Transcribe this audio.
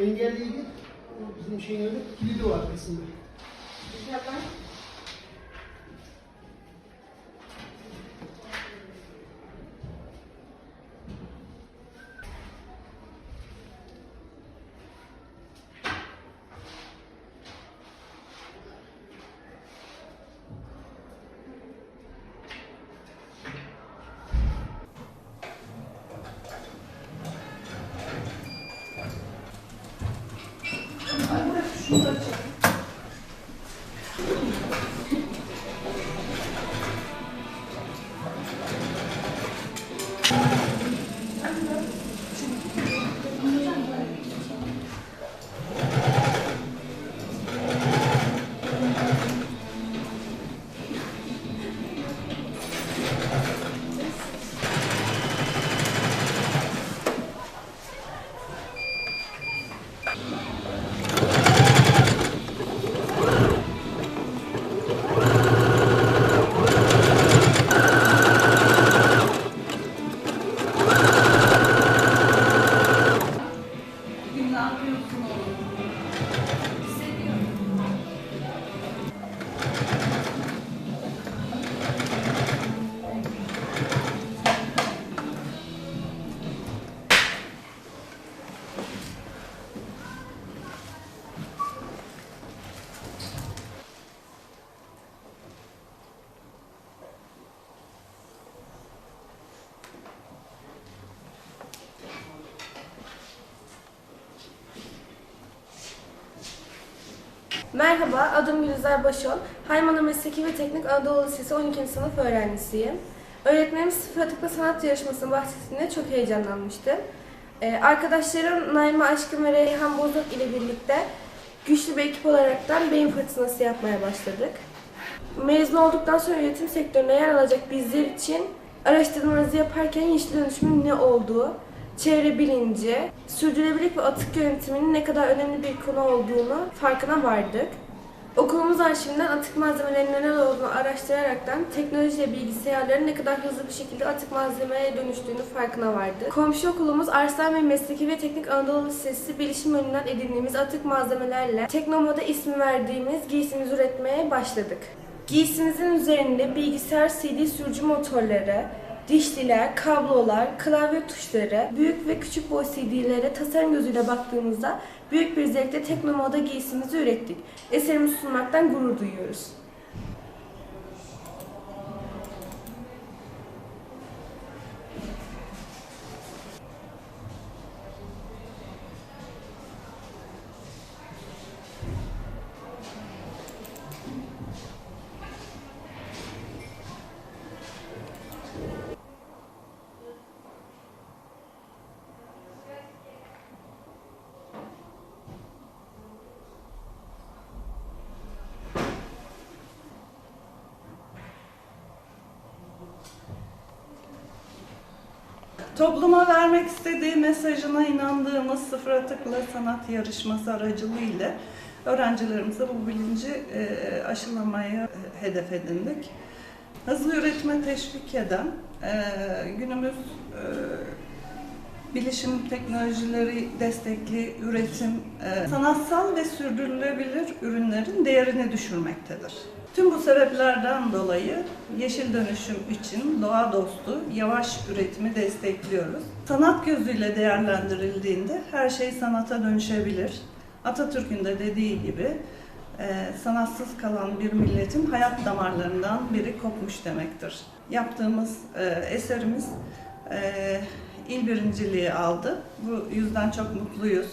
engelliydi. O bizim şeyin önünde kilidi var arkasında. Bugün ne Merhaba, adım Gülizar Başol. Haymana Mesleki ve Teknik Anadolu Lisesi 12. sınıf öğrencisiyim. Öğretmenim sıfır sanat yarışmasının bahsettiğinde çok heyecanlanmıştım. Ee, arkadaşlarım Naime Aşkın ve Reyhan Bozok ile birlikte güçlü bir ekip olaraktan beyin fırtınası yapmaya başladık. Mezun olduktan sonra üretim sektöründe yer alacak bizler için araştırmalarımızı yaparken yeşil dönüşümün ne olduğu, çevre bilinci, sürdürülebilirlik ve atık yönetiminin ne kadar önemli bir konu olduğunu farkına vardık. Okulumuz arşivinden atık malzemelerinin neler olduğunu araştıraraktan teknoloji ve bilgisayarların ne kadar hızlı bir şekilde atık malzemeye dönüştüğünü farkına vardık. Komşu okulumuz Arslan Bey Mesleki ve Teknik Anadolu Lisesi bilişim önünden edindiğimiz atık malzemelerle Teknomoda ismi verdiğimiz giysimizi üretmeye başladık. Giysimizin üzerinde bilgisayar CD sürücü motorları, dişliler, kablolar, klavye tuşları, büyük ve küçük boy CD'lere tasarım gözüyle baktığımızda büyük bir zevkle Teknomoda giysimizi ürettik. Eserimizi sunmaktan gurur duyuyoruz. Topluma vermek istediği mesajına inandığımız sıfır atıkla sanat yarışması aracılığıyla öğrencilerimize bu bilinci e, aşılamayı e, hedef edindik. Hızlı üretime teşvik eden, e, günümüz bilişim teknolojileri destekli üretim, sanatsal ve sürdürülebilir ürünlerin değerini düşürmektedir. Tüm bu sebeplerden dolayı yeşil dönüşüm için doğa dostu, yavaş üretimi destekliyoruz. Sanat gözüyle değerlendirildiğinde her şey sanata dönüşebilir. Atatürk'ün de dediği gibi e, sanatsız kalan bir milletin hayat damarlarından biri kopmuş demektir. Yaptığımız e, eserimiz e, il birinciliği aldı. Bu yüzden çok mutluyuz.